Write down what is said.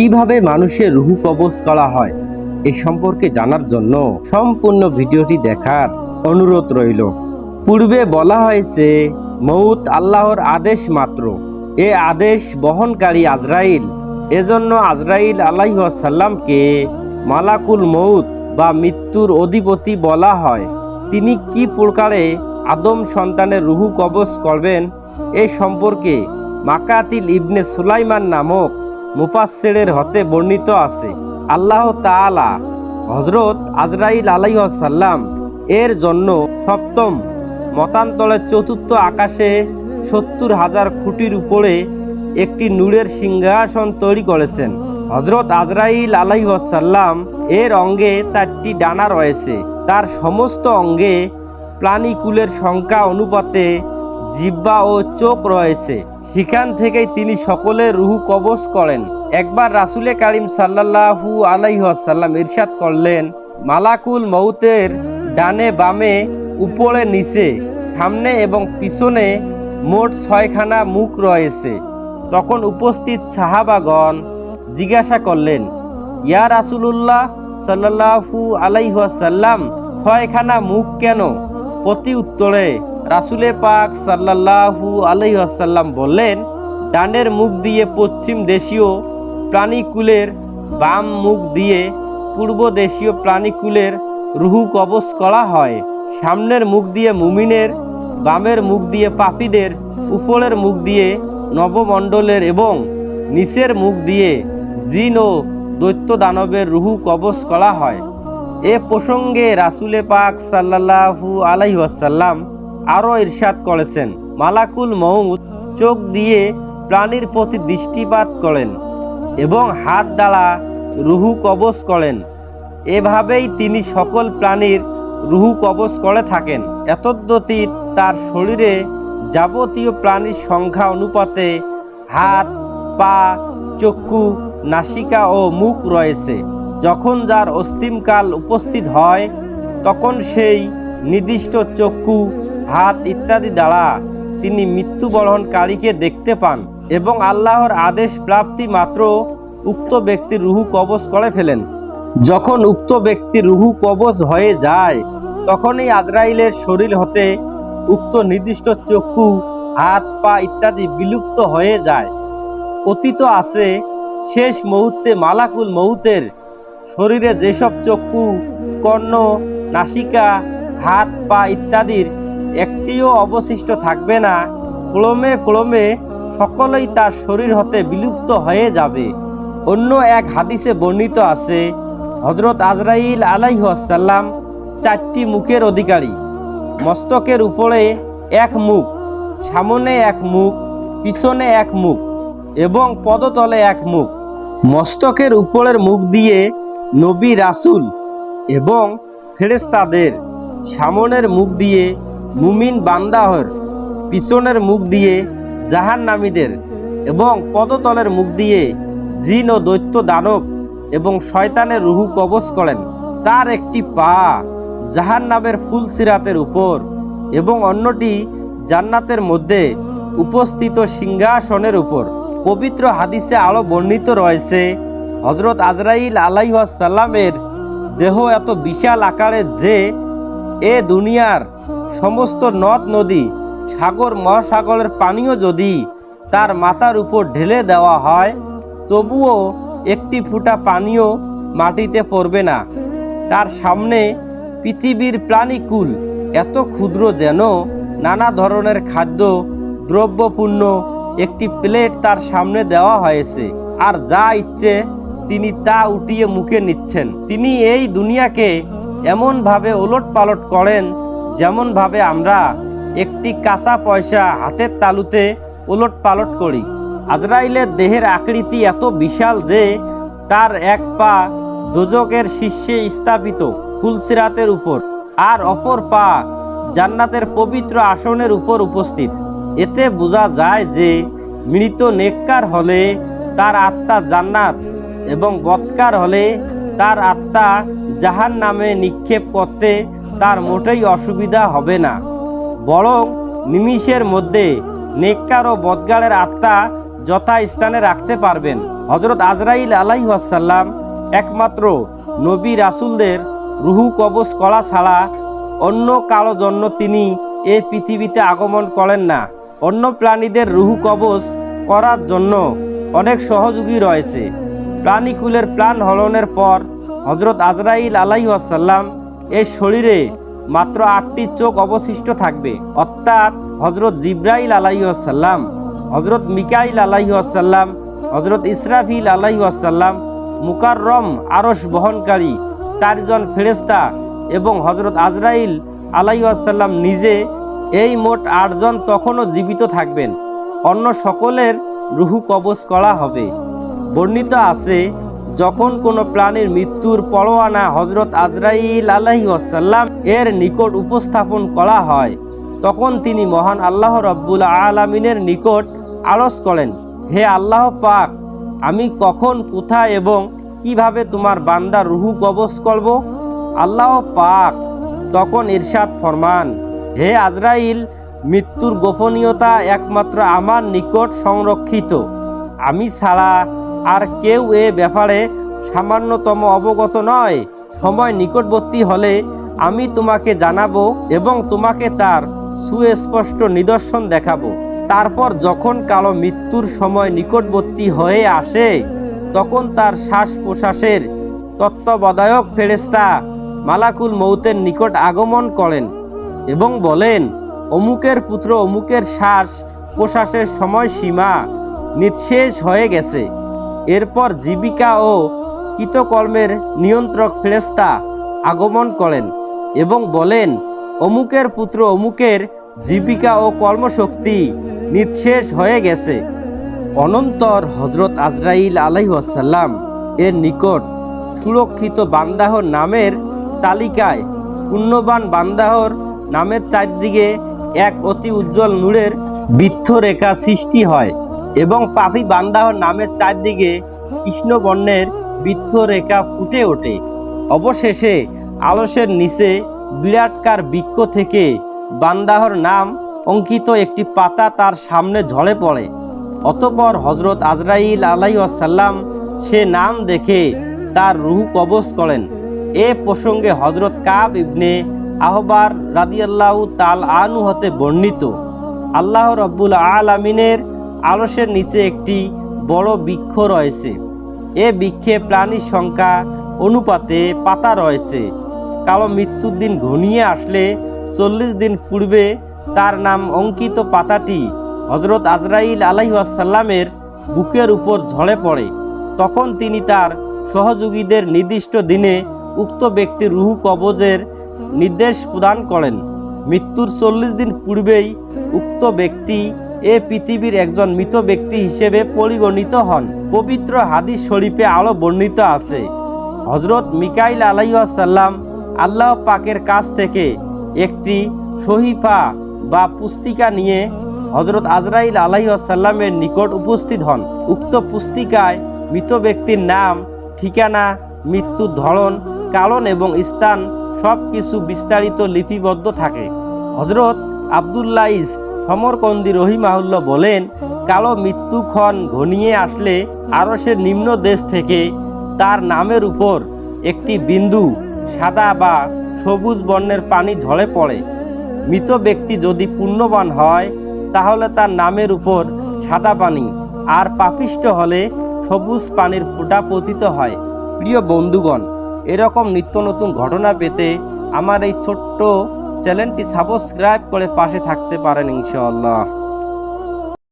কীভাবে মানুষের রুহু কবজ করা হয়, এ সম্পর্কে জানার জন্য সম্পূর্ণ ভিডিওটি দেখার অনুরোধ রইল। পূর্বে বলা হয়েছে মৌত আল্লাহর আদেশ মাত্র। এ আদেশ বহনকারী আজরাইল। এজন্য আজরাইল আলাইসাল্লামকে মালাকুল মৌত বা মৃত্যুর অধিপতি বলা হয়। তিনি কি প্রকারে আদম সন্তানের রুহু কবজ করবেন, এ সম্পর্কে মাকাতিল ইবনে সুলাইমান নামক মুফাসসিরের হতে বর্ণিত আছে। আল্লাহ তাআলা হজরত আজরাইল আলাইসাল্লাম এর জন্য সপ্তম মতান্তরের চতুর্থ আকাশে সত্তর হাজার খুঁটির উপরে একটি নূরের সিংহাসন তৈরি করেছেন। হজরত আজরাইল আলাইসাল্লাম এর অঙ্গে চারটি ডানা রয়েছে। তার সমস্ত অঙ্গে প্রাণীকুলের সংখ্যা অনুপাতে জিব্বা ও চোখ রয়েছে। সেখান থেকেই তিনি সকলের রুহু কবজ করেন। একবার রাসুলে কারিম সাল্লাল্লাহু আলাইহাল্লাম ইরশাদ করলেন, মালাকুল মৌতের ডানে বামে, উপরে নিচে, সামনে এবং পিছনে মোট ছয়খানা মুখ রয়েছে। তখন উপস্থিত সাহাবাগণ জিজ্ঞাসা করলেন, ইয়া রাসুলুল্লাহ সাল্লাহু আলাইহাল্লাম ছয়খানা মুখ কেন? প্রতি উত্তরে রাসুলে পাক সাল্লাহু আলাইহাল্লাম বললেন, ডানের মুখ দিয়ে পশ্চিম দেশীয় প্রাণীকুলের বাম মুখ দিয়ে পূর্ব দেশীয় প্রাণীকুলের রুহু কবজ করা হয়। সামনের মুখ দিয়ে মুমিনের, বামের মুখ দিয়ে পাপীদের, উপরের মুখ দিয়ে নবমণ্ডলের এবং নিচের মুখ দিয়ে জিন ও দৈত্য দানবের রুহু কবজ করা হয়। এ প্রসঙ্গে রাসুলে পাক সাল্লাহু আলাইহাসাল্লাম আরও ইরশাদ করেছেন। মালাকুল মৌত চোখ দিয়ে প্রাণীর প্রতি দৃষ্টিপাত করেন এবং হাত দ্বারা রুহু কবজ করেন। এভাবেই তিনি সকল প্রাণীর রুহু কবজ করে থাকেন। এতদ্যতীত তার শরীরে যাবতীয় প্রাণীর সংখ্যা অনুপাতে হাত, পা, চক্ষু, নাসিকা ও মুখ রয়েছে। যখন যার অস্তিমকাল উপস্থিত হয়, তখন সেই নির্দিষ্ট চক্ষু হাত ইত্যাদি দ্বারা তিনি মৃত্যুবরণকারীকে দেখতে পান এবং আল্লাহর আদেশ প্রাপ্তি মাত্র উক্ত ব্যক্তির রুহু কবজ করে ফেলেন। যখন উক্ত ব্যক্তির রুহু কবজ হয়ে যায়, তখনই আজরাইলের শরীর হতে উক্ত নির্দিষ্ট চক্ষু, হাত, পা ইত্যাদি বিলুপ্ত হয়ে যায়। অতীত আছে, শেষ মুহূর্তে মালাকুল মৌতের শরীরে যেসব চক্ষু, কর্ণ, নাসিকা, হাত, পা ইত্যাদির একটিও অবশিষ্ট থাকবে না। ক্রমে ক্রমে সকলেই তার শরীর হতে বিলুপ্ত হয়ে যাবে। অন্য এক হাদিসে বর্ণিত আছে হজরত আজরাইল আলাইহাল্লাম চারটি মুখের অধিকারী। মস্তকের উপরে এক মুখ, সামনে এক মুখ, পিছনে এক মুখ এবং পদতলে এক মুখ। মস্তকের উপরের মুখ দিয়ে নবী রাসুল এবং ফেরেস্তাদের সামনের মুখ দিয়ে মুমিন বান্দাহর পিছনের মুখ দিয়ে জাহান্নামীদের এবং পদতলের মুখ দিয়ে জিন ও দৈত্য দানব এবং শয়তানের রুহু কবজ করেন। তার একটি পা জাহান নামের ফুল সিরাতের উপর এবং অন্যটি জান্নাতের মধ্যে উপস্থিত সিংহাসনের উপর। পবিত্র হাদিসে আরও বর্ণিত রয়েছে হজরত আজরাইল আলাইসাল্লামের দেহ এত বিশাল আকারের যে এ দুনিয়ার সমস্ত নদ নদী, সাগর মহাসাগরের পানীয় যদি তার মাথার উপর ঢেলে দেওয়া হয়, তবুও একটি ফুটা পানীয় মাটিতে পড়বে না। তার সামনে পৃথিবীর প্রাণীকুল এত ক্ষুদ্র যেন নানা ধরনের খাদ্য দ্রব্যপূর্ণ একটি প্লেট তার সামনে দেওয়া হয়েছে। আর যা ইচ্ছে তিনি তা উঠিয়ে মুখে নিচ্ছেন। তিনি এই দুনিয়াকে এমনভাবে ওলট পালট করেন যেমনভাবে আমরা একটি কাঁচা পয়সা হাতের তালুতে ওলট পালট করি। আজরাইলের দেহের আকৃতি এত বিশাল যে তার এক পা দোজকের শীর্ষে স্থাপিত ফুলসিরাতের উপর আর অপর পা জান্নাতের পবিত্র আসনের উপর উপস্থিত। এতে বোঝা যায় যে মৃত নেককার হলে তার আত্মা জান্নাত এবং বৎকার হলে তার আত্মা জাহান নামে নিক্ষেপ করতে তার মোটেই অসুবিধা হবে না। বরং নিমিষের মধ্যে নেককার ও বদগাড়ের আত্মা যথা স্থানে রাখতে পারবেন। হজরত আজরাইল আলাইহাসাল্লাম একমাত্র নবী রাসুলদের রুহু কবজ করা ছাড়া অন্য কারও জন্য তিনি এ পৃথিবীতে আগমন করেন না। অন্য প্রাণীদের রুহু কবজ করার জন্য অনেক সহযোগী রয়েছে। প্রাণীকুলের প্রাণ হলনের পর হজরত আজরাইল আলাইহাসাল্লাম এর শরীরে মাত্র আটটি চোখ অবশিষ্ট থাকবে। অর্থাৎ হজরত জিব্রাইল আলাইসাল্লাম হজরত মিকাইল আলাইসাল্লাম হজরত ইসরাফিল আলাইসাল্লাম মুকাররম আরস বহনকারী চারজন ফেরেস্তা এবং হজরত আজরাইল আলাইসাল্লাম নিজে এই মোট আটজন তখনও জীবিত থাকবেন। অন্য সকলের রুহু কবজ করা হবে। বর্ণিত আছে যখন কোনো প্রাণীর মৃত্যুর পরোয়ানা হজরত আজরাইল আলাহি ওয়াসাল্লাম এর নিকট উপস্থাপন করা হয়, তখন তিনি মহান আল্লাহ রব্বুল আলমিনের নিকট আলস করেন, হে আল্লাহ পাক, আমি কখন, কোথায় এবং কীভাবে তোমার বান্দার রুহু কবজ করব? আল্লাহ পাক তখন ইরশাদ ফরমান, হে আজরাইল, মৃত্যুর গোপনীয়তা একমাত্র আমার নিকট সংরক্ষিত। আমি ছাড়া আর কেউ এ ব্যাপারে সামান্যতম অবগত নয়। সময় নিকটবর্তী হলে আমি তোমাকে জানাব এবং তোমাকে তার সুস্পষ্ট নিদর্শন দেখাবো। তারপর যখন কালো মৃত্যুর সময় নিকটবর্তী হয়ে আসে, তখন তার শ্বাস প্রশ্বাসের তত্ত্বাবধায়ক ফেরেস্তা মালাকুল মৌতের নিকট আগমন করেন এবং বলেন, অমুকের পুত্র অমুকের শ্বাস প্রশ্বাসের সময়সীমা নিঃশেষ হয়ে গেছে। এরপর জীবিকা ও কৃতকর্মের নিয়ন্ত্রক ফেরেস্তা আগমন করেন এবং বলেন, অমুকের পুত্র অমুকের জীবিকা ও কর্মশক্তি নিঃশেষ হয়ে গেছে। অনন্তর হজরত আজরাইল আলাইসাল্লাম এর নিকট সুরক্ষিত বান্দাহর নামের তালিকায় পুণ্যবান বান্দাহর নামের চারদিকে এক অতি উজ্জ্বল নূরের বৃত্তরেখা সৃষ্টি হয়। এবং পাপি বান্দাহর নামের চারদিকে কৃষ্ণবর্ণের বৃত্তরেখা ফুটে ওঠে। অবশেষে আলসের নিচে বিরাটকার বৃক্ষ থেকে বান্দাহর নাম অঙ্কিত একটি পাতা তার সামনে ঝরে পড়ে। অতপর হজরত আজরাইল আলাইসাল্লাম সে নাম দেখে তার রুহু কবজ করেন। এ প্রসঙ্গে হজরত কাব ইবনে আহবার রাদিয়াল্লাহ তাল আনু হতে বর্ণিত, আল্লাহ রব্বুল আলামিনের আলসের নিচে একটি বড় বৃক্ষ রয়েছে। এ বৃক্ষে প্রাণীর সংখ্যা অনুপাতে পাতা রয়েছে। কালো মৃত্যুর দিন ঘনিয়ে আসলে চল্লিশ দিন পূর্বে তার নাম অঙ্কিত পাতাটি হজরত আজরাইল আলাইসাল্লামের বুকের উপর ঝরে পড়ে। তখন তিনি তার সহযোগীদের নির্দিষ্ট দিনে উক্ত ব্যক্তির রুহু কবজের নির্দেশ প্রদান করেন। মৃত্যুর চল্লিশ দিন পূর্বেই উক্ত ব্যক্তি এ পৃথিবীর একজন মৃত ব্যক্তি হিসেবে পরিগণিত হন। পবিত্র হাদিস শরীফে আলো বর্ণিত আছে। হজরত মিকাইল আলাইসাল্লাম আল্লাহ পাকের কাছ থেকে একটি সহিফা বা পুস্তিকা নিয়ে হজরত আজরাইল আলাইসাল্লামের নিকট উপস্থিত হন। উক্ত পুস্তিকায় মৃত ব্যক্তির নাম, ঠিকানা মৃত্যুর ধরন, কারণ এবং স্থান সব কিছু বিস্তারিত লিপিবদ্ধ থাকে। হজরত আবদুল্লাইস সমরকন্দি রহিমাহুল্ল বলেন, কালো মৃত্যুক্ষণ ঘনিয়ে আসলে আরসের নিম্ন দেশ থেকে তার নামের উপর একটি বিন্দু সাদা বা সবুজ বর্ণের পানি ঝরে পড়ে। মৃত ব্যক্তি যদি পুণ্যবান হয়, তাহলে তার নামের উপর সাদা পানি, আর পাপিষ্ট হলে সবুজ পানির ফোঁটা পতিত হয়। প্রিয় বন্ধুগণ, এরকম নিত্য নতুন ঘটনা পেতে আমার এই ছোট্ট চ্যানেলটি সাবস্ক্রাইব করে পাশে থাকতে পারেন ইনশাআল্লাহ।